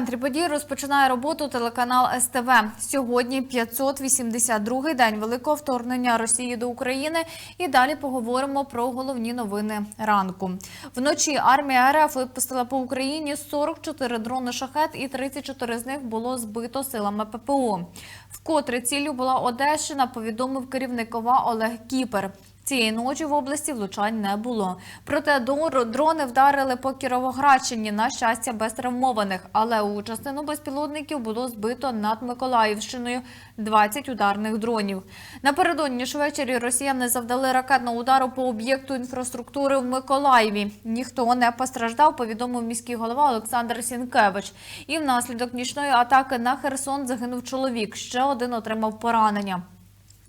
центрі подій розпочинає роботу телеканал СТВ. Сьогодні 582-й день великого вторгнення Росії до України. І далі поговоримо про головні новини ранку. Вночі армія РФ випустила по Україні 44 дрони шахет, і 34 з них було збито силами ППО. Вкотре ціллю була Одещина. Повідомив керівник ОВА Олег Кіпер. Цієї ночі в області влучань не було. Проте дрони вдарили по Кіровоградщині, на щастя, без травмованих. Але у частину безпілотників було збито над Миколаївщиною 20 ударних дронів. Напередодні ж ввечері росіяни завдали ракетного удару по об'єкту інфраструктури в Миколаєві. Ніхто не постраждав, повідомив міський голова Олександр Сінкевич. І внаслідок нічної атаки на Херсон загинув чоловік. Ще один отримав поранення.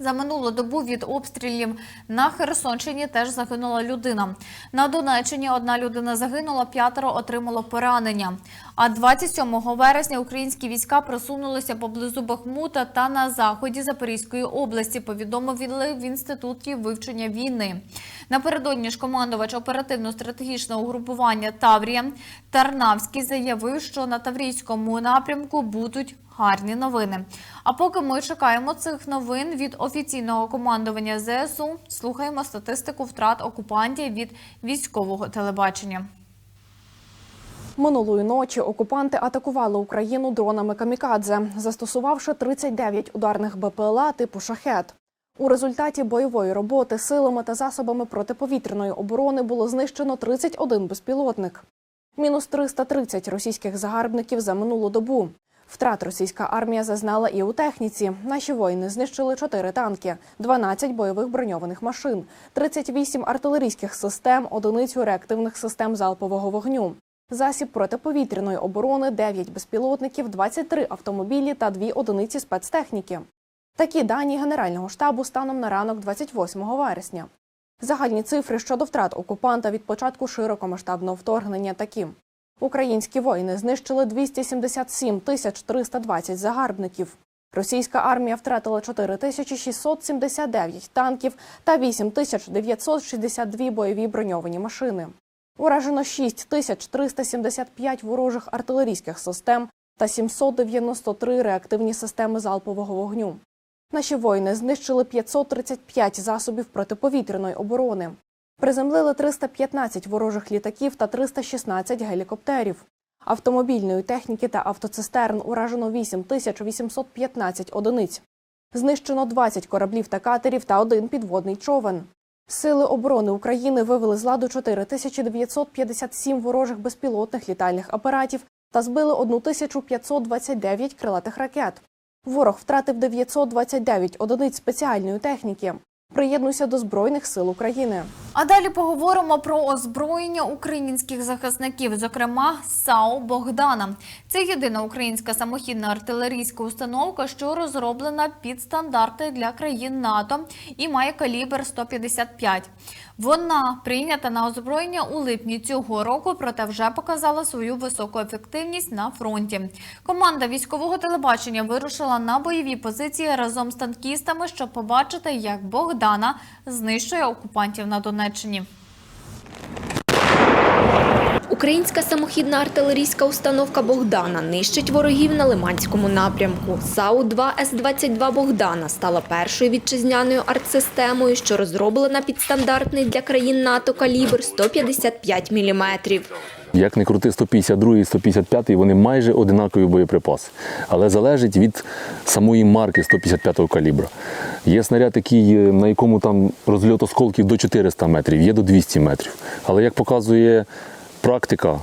За минулу добу від обстрілів на Херсонщині теж загинула людина. На Донеччині одна людина загинула, п'ятеро отримало поранення. А 27 вересня українські війська просунулися поблизу Бахмута та на заході Запорізької області. Повідомили в інституті вивчення війни. Напередодні ж командувач оперативно-стратегічного угрупування Таврія Тарнавський заявив, що на Таврійському напрямку будуть гарні новини. А поки ми чекаємо цих новин від офіційного командування ЗСУ, слухаємо статистику втрат окупантів від військового телебачення. Минулої ночі окупанти атакували Україну дронами камікадзе, застосувавши 39 ударних БПЛА типу шахет. У результаті бойової роботи силами та засобами протиповітряної оборони було знищено 31 безпілотник. Мінус 330 російських загарбників за минулу добу. Втрат російська армія зазнала і у техніці. Наші воїни знищили 4 танки, 12 бойових броньованих машин, 38 артилерійських систем, одиницю реактивних систем залпового вогню. Засіб протиповітряної оборони, 9 безпілотників, 23 автомобілі та 2 одиниці спецтехніки. Такі дані Генерального штабу станом на ранок 28 вересня. Загальні цифри щодо втрат окупанта від початку широкомасштабного вторгнення такі. Українські воїни знищили 277 тисяч 320 загарбників. Російська армія втратила 4679 танків та 8962 бойові броньовані машини. Уражено 6375 ворожих артилерійських систем та 793 реактивні системи залпового вогню. Наші воїни знищили 535 засобів протиповітряної оборони. Приземлили 315 ворожих літаків та 316 гелікоптерів. Автомобільної техніки та автоцистерн уражено 8815 одиниць. Знищено 20 кораблів та катерів та один підводний човен. Сили оборони України вивели з ладу 4957 ворожих безпілотних літальних апаратів та збили 1529 крилатих ракет. Ворог втратив 929 одиниць спеціальної техніки. Приєднуйся до Збройних сил України. А далі поговоримо про озброєння українських захисників, зокрема САУ Богдана. Це єдина українська самохідна артилерійська установка, що розроблена під стандарти для країн НАТО і має калібр 155. Вона прийнята на озброєння у липні цього року, проте вже показала свою високу ефективність на фронті. Команда військового телебачення вирушила на бойові позиції разом з танкістами, щоб побачити, як Богдана знищує окупантів на Донеччині. Українська самохідна артилерійська установка Богдана нищить ворогів на Лиманському напрямку. САУ-2 С-22 Богдана стала першою вітчизняною артсистемою, що розроблена під стандартний для країн НАТО калібр 155 мм. Як не крути 152 і 155, вони майже одинакові боєприпаси. Але залежить від самої марки 155 калібра. Є снаряд, такий, е, на якому там розльот осколків до 400 метрів, є до 200 метрів. Але як показує практика,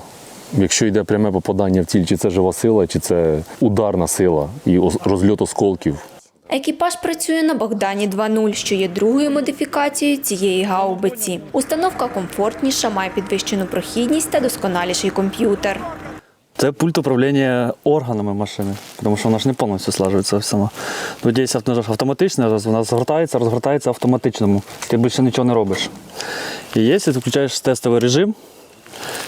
якщо йде пряме попадання в ціль, чи це жива сила, чи це ударна сила і розльот осколків, Екіпаж працює на Богдані 2.0, що є другою модифікацією цієї гаубиці. Установка комфортніша, має підвищену прохідність та досконаліший комп'ютер. Це пульт управління органами машини, тому що вона ж не повністю слажується сама. Тут є автоматичне, вона згортається, розгортається автоматичному. Ти більше нічого не робиш. І є, ти включаєш тестовий режим,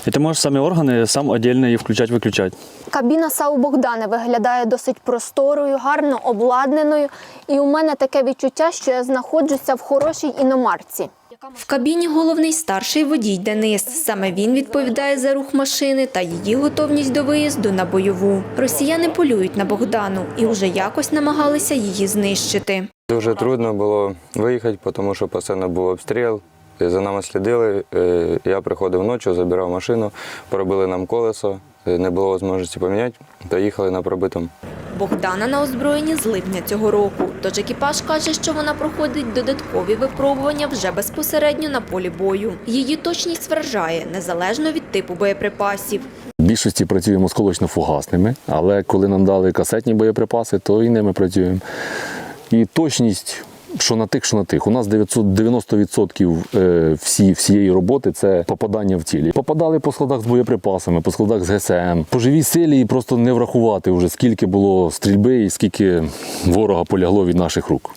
і ти можеш самі органи сам віддільно її включати-виключати. Кабіна САУ Богдана виглядає досить просторою, гарно обладнаною, і у мене таке відчуття, що я знаходжуся в хорошій іномарці. В кабіні головний старший водій Денис. Саме він відповідає за рух машини та її готовність до виїзду на бойову. Росіяни полюють на Богдану і вже якось намагалися її знищити. Дуже трудно було виїхати, тому що постійно був обстріл. За нами слідили. Е, Я приходив ночі, забирав машину, поробили нам колесо, е, не було можливості поміняти, то їхали на пробитому. Богдана на озброєнні з липня цього року. Тож екіпаж каже, що вона проходить додаткові випробування вже безпосередньо на полі бою. Її точність вражає незалежно від типу боєприпасів. В більшості працюємо з колочно-фугасними, але коли нам дали касетні боєприпаси, то і ними працюємо. І точність, що на тих, що на тих. У нас 990% е, всі, всієї роботи це попадання в цілі. Попадали по складах з боєприпасами, по складах з ГСМ. По живій силі і просто не врахувати вже скільки було стрільби і скільки ворога полягло від наших рук.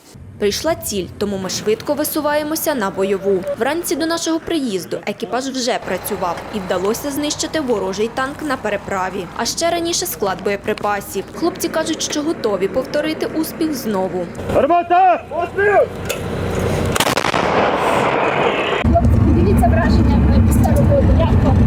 Прийшла ціль, тому ми швидко висуваємося на бойову. Вранці до нашого приїзду екіпаж вже працював і вдалося знищити ворожий танк на переправі. А ще раніше склад боєприпасів. Хлопці кажуть, що готові повторити успіх знову. Поділіться враженнями після роботи. Як вам?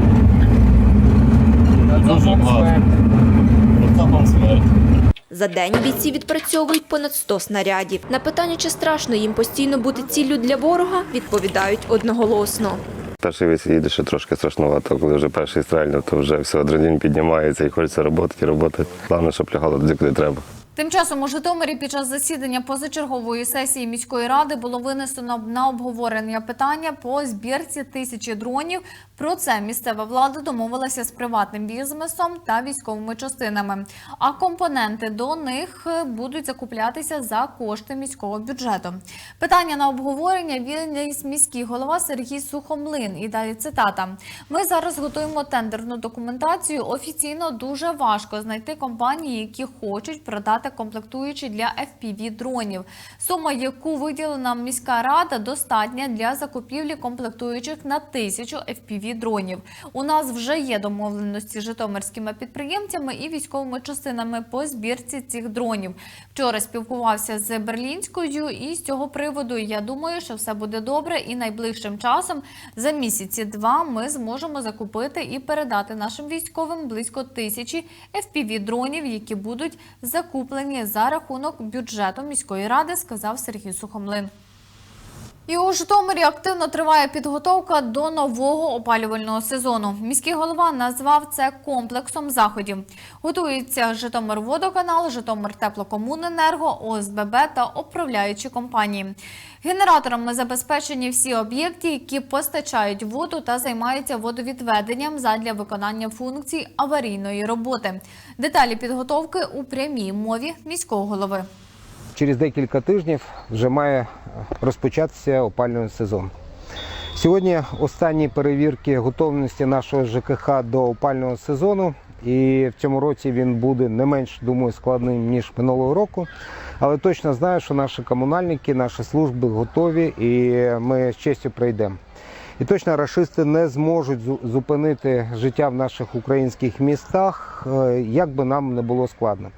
За день бійці відпрацьовують понад 100 снарядів. На питання, чи страшно їм постійно бути ціллю для ворога, відповідають одноголосно. Перший весь їде ще трошки страшнувато, коли вже перший стрельнув, то вже все, адреналін піднімається і хочеться роботи і роботи. Головне, щоб лягало туди, куди треба. Тим часом у Житомирі під час засідання позачергової сесії міської ради було винесено на обговорення питання по збірці тисячі дронів. Про це місцева влада домовилася з приватним бізнесом та військовими частинами. А компоненти до них будуть закуплятися за кошти міського бюджету. Питання на обговорення виніс міський голова Сергій Сухомлин. І далі цитата: Ми зараз готуємо тендерну документацію. Офіційно дуже важко знайти компанії, які хочуть продати комплектуючі для fpv дронів. Сума, яку виділена міська рада, достатня для закупівлі комплектуючих на тисячу fpv дронів. У нас вже є домовленості з житомирськими підприємцями і військовими частинами по збірці цих дронів. Вчора спілкувався з Берлінською, і з цього приводу я думаю, що все буде добре. І найближчим часом, за місяці два, ми зможемо закупити і передати нашим військовим близько тисячі fpv дронів, які будуть закуплені за рахунок бюджету міської ради, сказав Сергій Сухомлин. І у Житомирі активно триває підготовка до нового опалювального сезону. Міський голова назвав це комплексом заходів. Готується Житомирводоканал, Житомир Теплокомуненерго, ОСББ та управляючі компанії. Генераторами забезпечені всі об'єкти, які постачають воду та займаються водовідведенням задля виконання функцій аварійної роботи. Деталі підготовки у прямій мові міського голови. Через декілька тижнів вже має розпочатися опалювальний сезон. Сьогодні останні перевірки готовності нашого ЖКХ до опального сезону. І в цьому році він буде не менш думаю складним ніж минулого року. Але точно знаю, що наші комунальники, наші служби готові, і ми з честю пройдемо. І точно рашисти не зможуть зупинити життя в наших українських містах, е, як би нам не було складно.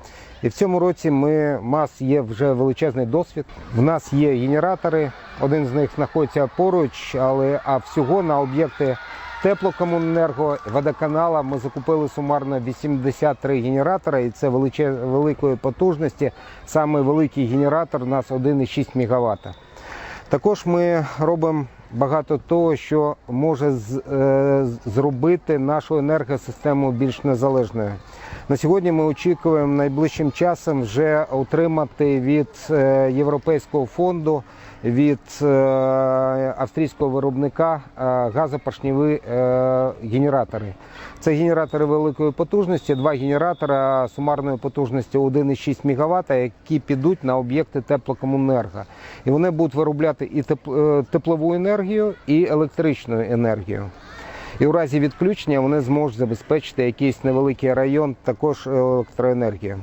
І в цьому році ми, у нас є вже величезний досвід. В нас є генератори, один з них знаходиться поруч, але а всього на об'єкти теплокомуненерго, водоканала ми закупили сумарно 83 генератора, і це величе, великої потужності. Саме великий генератор у нас 1,6 МВт. Також ми робимо багато того, що може е, зробити нашу енергосистему більш незалежною. На сьогодні ми очікуємо найближчим часом вже отримати від е, Європейського фонду, від е, австрійського виробника газопоршневі е, генератори. Це генератори великої потужності, два генератора сумарної потужності 1,6 МВт, які підуть на об'єкти теплокомуненерго. І вони будуть виробляти і е, теплову енергію, і електричну енергію. І у разі відключення вони зможуть забезпечити якийсь невеликий район також електроенергією.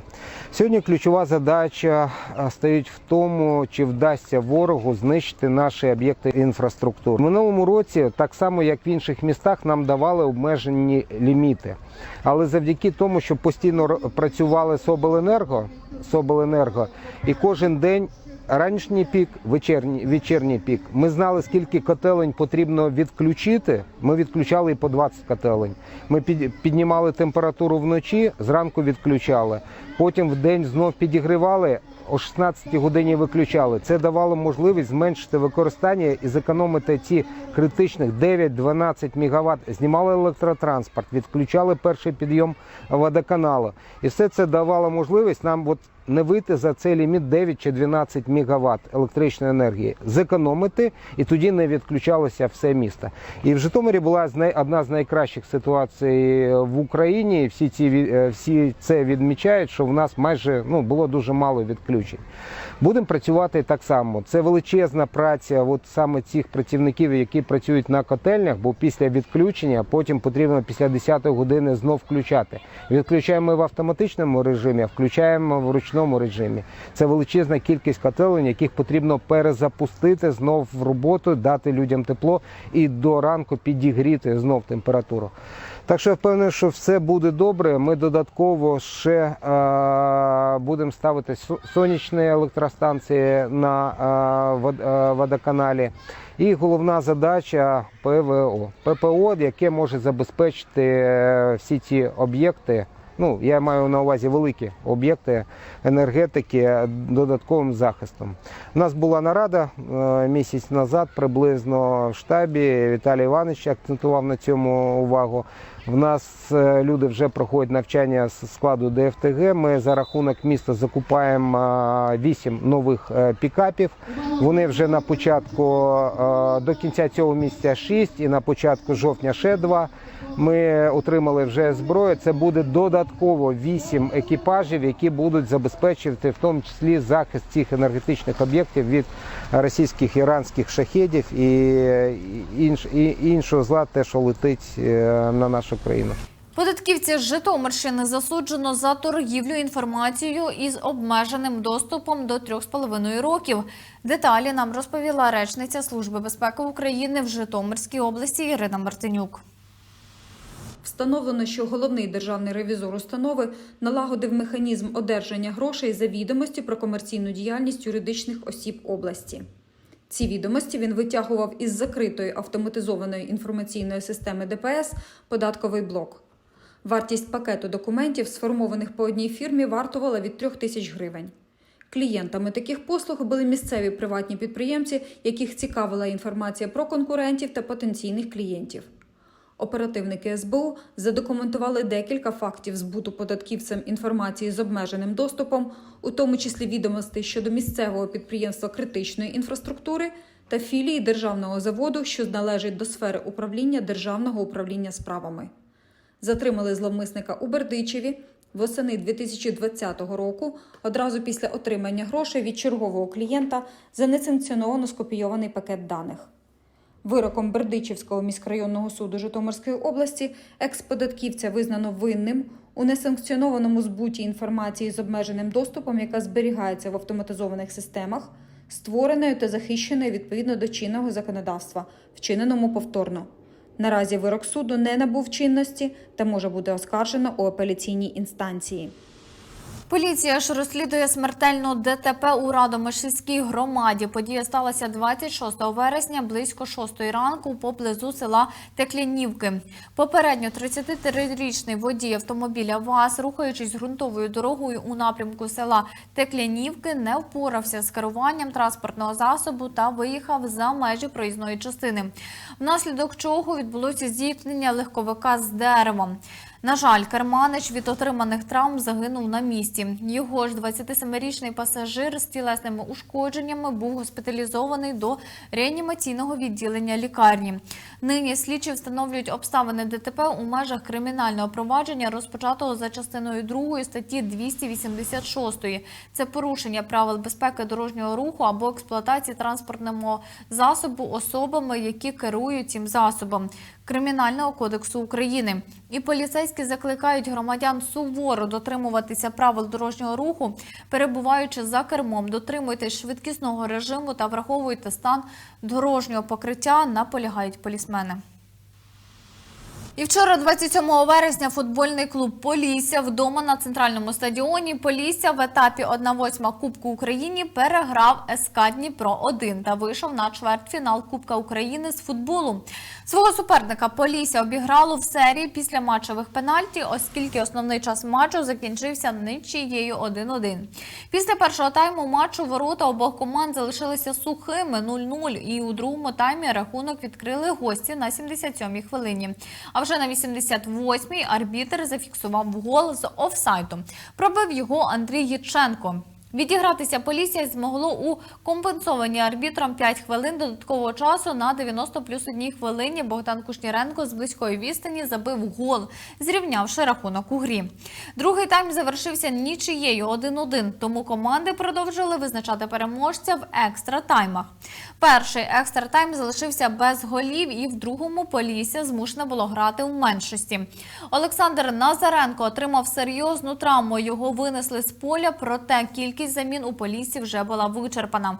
Сьогодні ключова задача а, стоїть в тому, чи вдасться ворогу знищити наші об'єкти інфраструктури. В минулому році, так само як в інших містах, нам давали обмежені ліміти. Але завдяки тому, що постійно працювали з обленерго, з обленерго і кожен день ранішній пік, вечірній, вечірній пік. Ми знали, скільки котелень потрібно відключити. Ми відключали і по 20 котелень. Ми під, піднімали температуру вночі, зранку відключали. Потім в день знов підігрівали, о 16 годині виключали. Це давало можливість зменшити використання і зекономити ці критичних 9-12 МВт. Знімали електротранспорт, відключали перший підйом водоканалу. І все це давало можливість нам от не вийти за цей ліміт 9 чи 12 МВт електричної енергії, зекономити і тоді не відключалося все місто. І в Житомирі була одна з найкращих ситуацій в Україні. Всі ці е, всі це відмічають, що в нас майже ну було дуже мало відключень. Будемо працювати так само. Це величезна праця, от саме цих працівників, які працюють на котельнях, бо після відключення потім потрібно після 10 години знов включати. Відключаємо в автоматичному режимі, включаємо в ручному режимі. Це величезна кількість котелень, яких потрібно перезапустити знов в роботу, дати людям тепло і до ранку підігріти знов температуру. Так що я впевнений, що все буде добре. Ми додатково ще е, будемо ставити сонячні електростанції на е, е, водоканалі. І головна задача ПВО. ППО, яке може забезпечити е, всі ці об'єкти. Ну, я маю на увазі великі об'єкти енергетики додатковим захистом. У нас була нарада е, місяць назад, приблизно в штабі. Віталій Іванович акцентував на цьому увагу. В нас е, люди вже проходять навчання з складу ДФТГ. Ми за рахунок міста закупаємо е, 8 нових пікапів. Вони вже на початку до кінця цього місяця 6 і на початку жовтня ще 2. Ми отримали вже зброю. Це буде додатково 8 екіпажів, які будуть забезпечувати в тому числі захист цих енергетичних об'єктів від російських іранських шахедів і іншого зла, те, що летить е, на нашу країну. Податківці з Житомирщини засуджено за торгівлю інформацією із обмеженим доступом до 3,5 років. Деталі нам розповіла речниця Служби безпеки України в Житомирській області Ірина Мартинюк. Встановлено, що головний державний ревізор установи налагодив механізм одержання грошей за відомості про комерційну діяльність юридичних осіб області. Ці відомості він витягував із закритої автоматизованої інформаційної системи ДПС податковий блок. Вартість пакету документів, сформованих по одній фірмі, вартувала від 3 тисяч гривень. Клієнтами таких послуг були місцеві приватні підприємці, яких цікавила інформація про конкурентів та потенційних клієнтів. Оперативники СБУ задокументували декілька фактів збуту податківцям інформації з обмеженим доступом, у тому числі відомостей щодо місцевого підприємства критичної інфраструктури та філії державного заводу, що належить до сфери управління Державного управління справами. Затримали зловмисника у Бердичеві восени 2020 року, одразу після отримання грошей від чергового клієнта за несанкціоновано скопійований пакет даних. Вироком Бердичівського міськрайонного суду Житомирської області екс-податківця визнано винним у несанкціонованому збуті інформації з обмеженим доступом, яка зберігається в автоматизованих системах, створеною та захищеною відповідно до чинного законодавства, вчиненому повторно. Наразі вирок суду не набув чинності та може бути оскаржено у апеляційній інстанції. Поліція ж розслідує смертельну ДТП у Радомишльській громаді. Подія сталася 26 вересня близько 6 ранку поблизу села Теклянівки. Попередньо 33-річний водій автомобіля ВАЗ, рухаючись ґрунтовою дорогою у напрямку села Теклянівки, не впорався з керуванням транспортного засобу та виїхав за межі проїзної частини. Внаслідок чого відбулося зіткнення легковика з деревом. На жаль, керманич від отриманих травм загинув на місці. Його ж 27-річний пасажир з тілесними ушкодженнями був госпіталізований до реанімаційного відділення лікарні. Нині слідчі встановлюють обставини ДТП у межах кримінального провадження, розпочатого за частиною 2 статті 286. Це порушення правил безпеки дорожнього руху або експлуатації транспортного засобу особами, які керують цим засобом. Кримінального кодексу України. І поліцейські закликають громадян суворо дотримуватися правил дорожнього руху, перебуваючи за кермом, дотримуйтесь швидкісного режиму та враховуйте стан дорожнього покриття, наполягають полісмени. І вчора, 27 вересня, футбольний клуб Полісся вдома на центральному стадіоні Полісся в етапі 1-8 Кубку України переграв СК Дніпро 1 та вийшов на чвертьфінал Кубка України з футболу. Свого суперника Полісся обіграло в серії після матчевих пенальті, оскільки основний час матчу закінчився нічиєю 1-1. Після першого тайму матчу ворота обох команд залишилися сухими 0-0 і у другому таймі рахунок відкрили гості на 77-й хвилині. А вже на 88-й арбітер зафіксував гол з офсайтом. Пробив його Андрій Яченко. Відігратися Полісся змогло у компенсовані арбітром 5 хвилин додаткового часу на 90 плюс 1 хвилині. Богдан Кушніренко з близької відстані забив гол, зрівнявши рахунок у грі. Другий тайм завершився нічиєю 1-1, тому команди продовжили визначати переможця в екстра таймах. Перший екстра тайм залишився без голів, і в другому Полісся змушене було грати у меншості. Олександр Назаренко отримав серйозну травму. Його винесли з поля, проте кількість замін у Поліссі вже була вичерпана.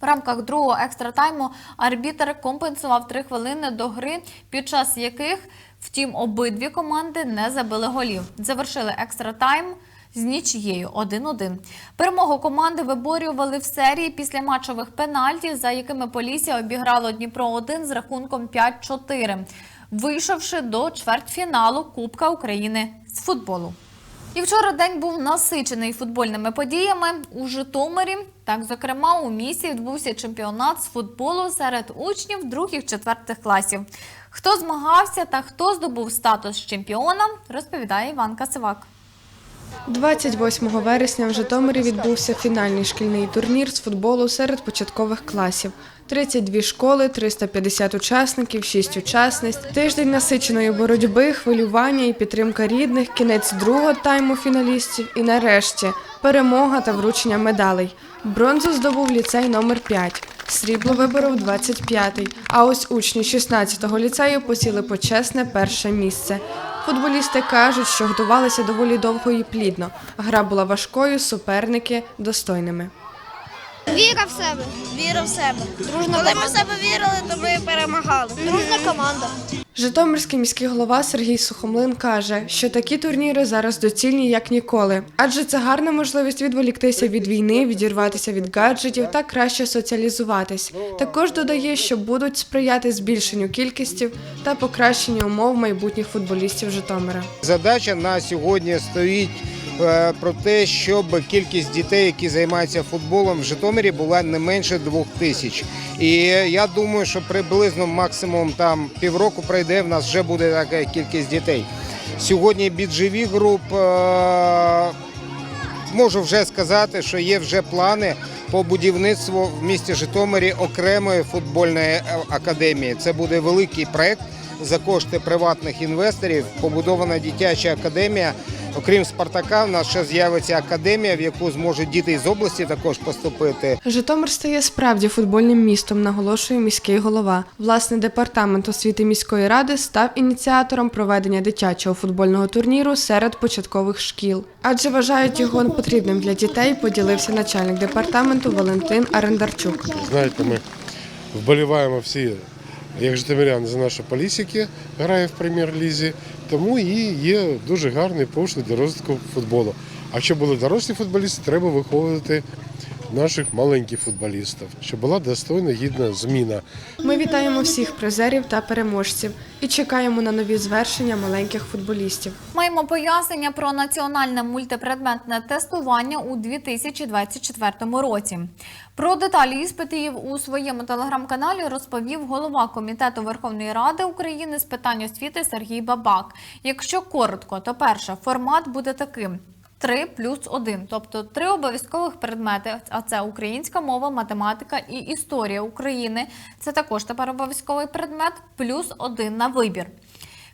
В рамках другого екстратайму арбітр компенсував три хвилини до гри, під час яких, втім, обидві команди не забили голів. Завершили екстратайм з нічією 1-1. Перемогу команди виборювали в серії після матчових пенальтів, за якими Полісся обіграло Дніпро 1 з рахунком 5-4, вийшовши до чвертьфіналу Кубка України з футболу. І вчора день був насичений футбольними подіями у Житомирі. Так, зокрема, у місті відбувся чемпіонат з футболу серед учнів других-четвертих класів. Хто змагався та хто здобув статус чемпіона, розповідає Іван Касивак. 28 вересня в Житомирі відбувся фінальний шкільний турнір з футболу серед початкових класів. 32 школи, 350 учасників, 6 учасниць. Тиждень насиченої боротьби, хвилювання і підтримка рідних, кінець другого тайму фіналістів і нарешті перемога та вручення медалей. Бронзу здобув ліцей номер 5 Срібло виборов 25-й, а ось учні 16-го ліцею посіли почесне перше місце. Футболісти кажуть, що готувалися доволі довго і плідно. Гра була важкою, суперники достойними. Віра в себе. Віра в себе. Дружна Коли ми в себе вірили, то ми перемагали. Дружна команда. Житомирський міський голова Сергій Сухомлин каже, що такі турніри зараз доцільні як ніколи, адже це гарна можливість відволіктися від війни, відірватися від гаджетів та краще соціалізуватись. Також додає, що будуть сприяти збільшенню кількості та покращенню умов майбутніх футболістів Житомира. Задача на сьогодні стоїть про те, щоб кількість дітей, які займаються футболом в Житомирі, була не менше двох тисяч. І я думаю, що приблизно максимум там півроку пройде, в нас вже буде така кількість дітей. Сьогодні біджеві груп е, можу вже сказати, що є вже плани по будівництву в місті Житомирі окремої футбольної е, академії. Це буде великий проект за кошти приватних інвесторів. Побудована дитяча академія. Окрім Спартака, в нас ще з'явиться академія, в яку зможуть діти з області також поступити. Житомир стає справді футбольним містом, наголошує міський голова. Власне, департамент освіти міської ради став ініціатором проведення дитячого футбольного турніру серед початкових шкіл. Адже вважають його потрібним для дітей, поділився начальник департаменту Валентин Арендарчук. Знаєте, ми вболіваємо всі, як житомиряни, за наші полісики, грає в прем'єр-лізі, тому і є дуже гарний поштовх для розвитку футболу. А щоб були дорослі футболісти, треба виховувати наших маленьких футболістів, щоб була достойна гідна зміна. Ми вітаємо всіх призерів та переможців і чекаємо на нові звершення маленьких футболістів. Маємо пояснення про національне мультипредметне тестування у 2024 році. Про деталі іспитів у своєму телеграм-каналі розповів голова комітету Верховної Ради України з питань освіти Сергій Бабак. Якщо коротко, то перше формат буде таким. 3 плюс 1, тобто три обов'язкових предмети, а це українська мова, математика і історія України. Це також тепер обов'язковий предмет, плюс один на вибір.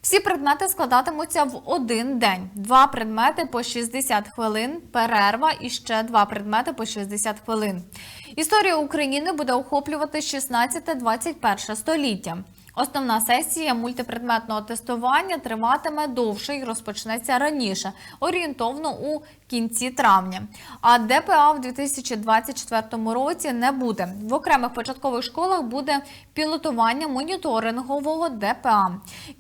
Всі предмети складатимуться в один день. Два предмети по 60 хвилин, перерва і ще два предмети по 60 хвилин. Історія України буде охоплювати 16-21 століття. Основна сесія мультипредметного тестування триватиме довше і розпочнеться раніше, орієнтовно у кінці травня. А ДПА в 2024 році не буде. В окремих початкових школах буде пілотування моніторингового ДПА.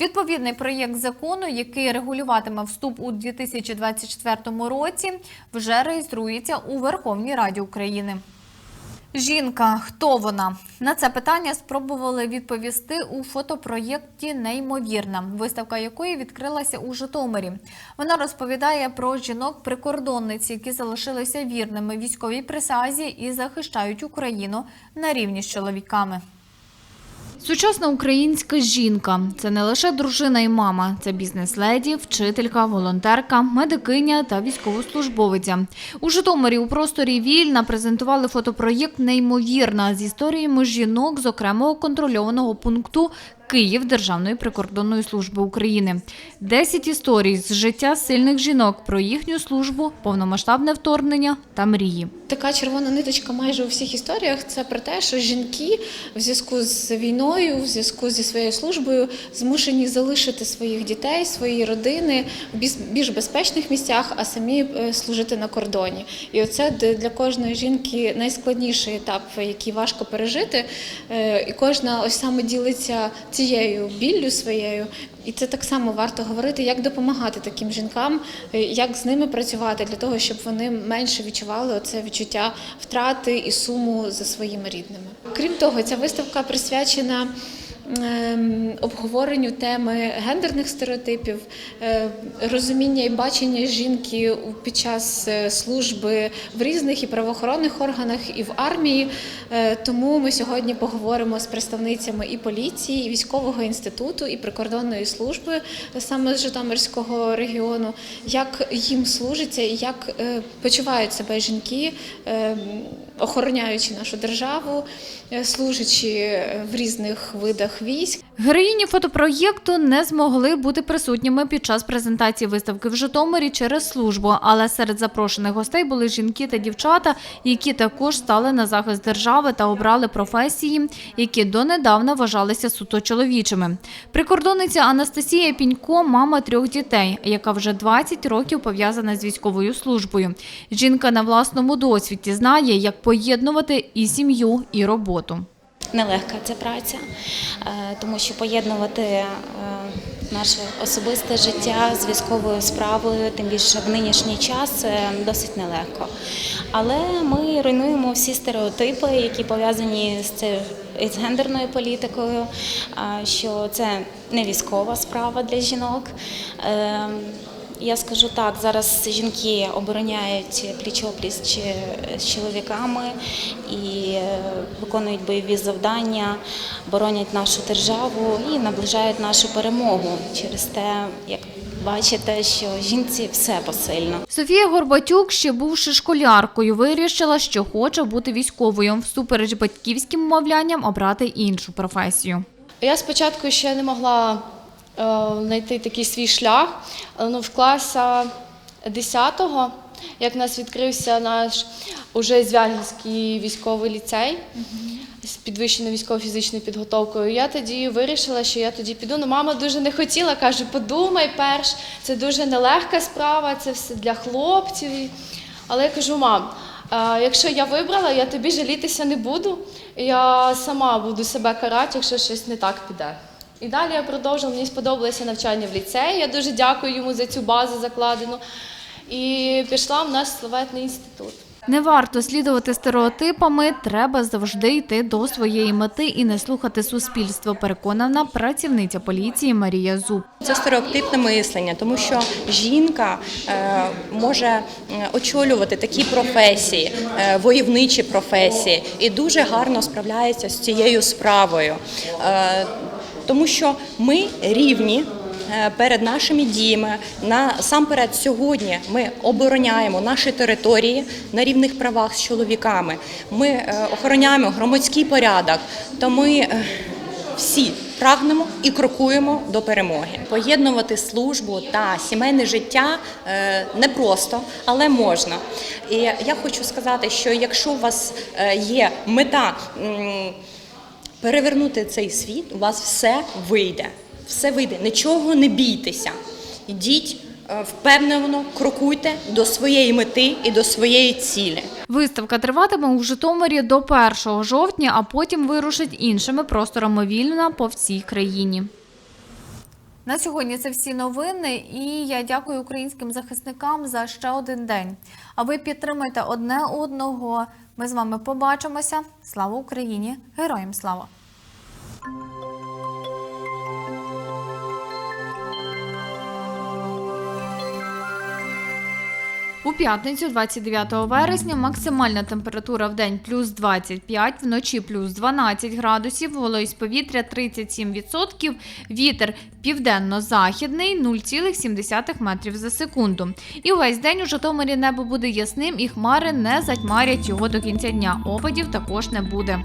Відповідний проєкт закону, який регулюватиме вступ у 2024 році, вже реєструється у Верховній Раді України. Жінка, хто вона? На це питання спробували відповісти у фотопроєкті Неймовірна, виставка якої відкрилася у Житомирі. Вона розповідає про жінок-прикордонниць, які залишилися вірними військовій присязі і захищають Україну на рівні з чоловіками. Сучасна українська жінка це не лише дружина і мама, це бізнес-леді, вчителька, волонтерка, медикиня та військовослужбовиця. У Житомирі у просторі Вільна презентували фотопроєкт Неймовірна з історіями жінок з окремого контрольованого пункту Київ Державної прикордонної служби України. Десять історій з життя сильних жінок про їхню службу, повномасштабне вторгнення та мрії. Така червона ниточка майже у всіх історіях це про те, що жінки в зв'язку з війною, в зв'язку зі своєю службою змушені залишити своїх дітей, свої родини в більш- безпечних місцях, а самі е, служити на кордоні. І оце для кожної жінки найскладніший етап, який важко пережити. Е, І кожна ось саме ділиться цією біллю своєю. І це так само варто говорити, як допомагати таким жінкам, е, як з ними працювати для того, щоб вони менше відчували оце відчуття втрати і суму за своїми рідними. Крім того, ця виставка присвячена. Ем, Обговоренню теми гендерних стереотипів, е, розуміння і бачення жінки під час е, служби в різних і правоохоронних органах, і в армії. Е, Тому ми сьогодні поговоримо з представницями і поліції, і військового інституту, і прикордонної служби саме з Житомирського регіону, як їм служиться і як почувають себе жінки, е, охороняючи нашу державу, служачи в різних видах військ. Героїні фотопроєкту не змогли бути присутніми під час презентації виставки в Житомирі через службу, але серед запрошених гостей були жінки та дівчата, які також стали на захист держави та обрали професії, які донедавна вважалися суто чоловічими. Прикордонниця Анастасія Пінько – мама трьох дітей, яка вже 20 років пов'язана з військовою службою. Жінка на власному досвіді знає, як поєднувати і сім'ю, і роботу. Нелегка ця праця, е, тому що поєднувати е, наше особисте життя з військовою справою, тим більше в нинішній час, е, досить нелегко. Але ми руйнуємо всі стереотипи, які пов'язані з цією з гендерною політикою, що це не військова справа для жінок. Е, я скажу так, зараз жінки обороняють пліч-опліч з чоловіками і е, виконують бойові завдання, боронять нашу державу і наближають нашу перемогу. Через те, як бачите, що жінці все посильно. Софія Горбатюк, ще бувши школяркою, вирішила, що хоче бути військовою. Всупереч батьківським умовлянням обрати іншу професію. Я спочатку ще не могла е, знайти такий свій шлях. але, Ну, в класа 10-го, як в нас відкрився наш уже Звягільський військовий ліцей з підвищеною військово-фізичною підготовкою, я тоді вирішила, що я тоді піду. Ну, мама дуже не хотіла, каже, подумай перш, це дуже нелегка справа, це все для хлопців. Але я кажу, мам, е, якщо я вибрала, я тобі жалітися не буду. Я сама буду себе карати, якщо щось не так піде. І далі я продовжила, мені сподобалося навчання в ліцеї. Я дуже дякую йому за цю базу закладену. І пішла в наш славетний інститут. Не варто слідувати стереотипами, треба завжди йти до своєї мети і не слухати суспільство, переконана працівниця поліції Марія Зуб. Це стереотипне мислення, тому що жінка е, може е, очолювати такі професії, е, войовничі професії, і дуже гарно справляється з цією справою, е, тому що ми рівні. е, Перед нашими діями насамперед сьогодні ми обороняємо наші території на рівних правах з чоловіками. Ми е, охороняємо громадський порядок, то ми е, всі прагнемо і крокуємо до перемоги. Поєднувати службу та сімейне життя е, непросто, але можна. І я хочу сказати, що якщо у вас є мета. Перевернути цей світ, у вас все вийде. Все вийде. Нічого не бійтеся. Йдіть е, впевнено, крокуйте до своєї мети і до своєї цілі. Виставка триватиме у Житомирі до 1 жовтня, а потім вирушить іншими просторами вільна по всій країні. На сьогодні це всі новини, і я дякую українським захисникам за ще один день. А ви підтримайте одне одного. Ми з вами побачимося. Слава Україні! Героям слава! У п'ятницю, 29 вересня, максимальна температура в день плюс 25, вночі плюс 12 градусів, вологість повітря 37%, вітер південно-західний 0,7 метрів за секунду. І увесь день у Житомирі небо буде ясним і хмари не затьмарять його до кінця дня. Опадів також не буде.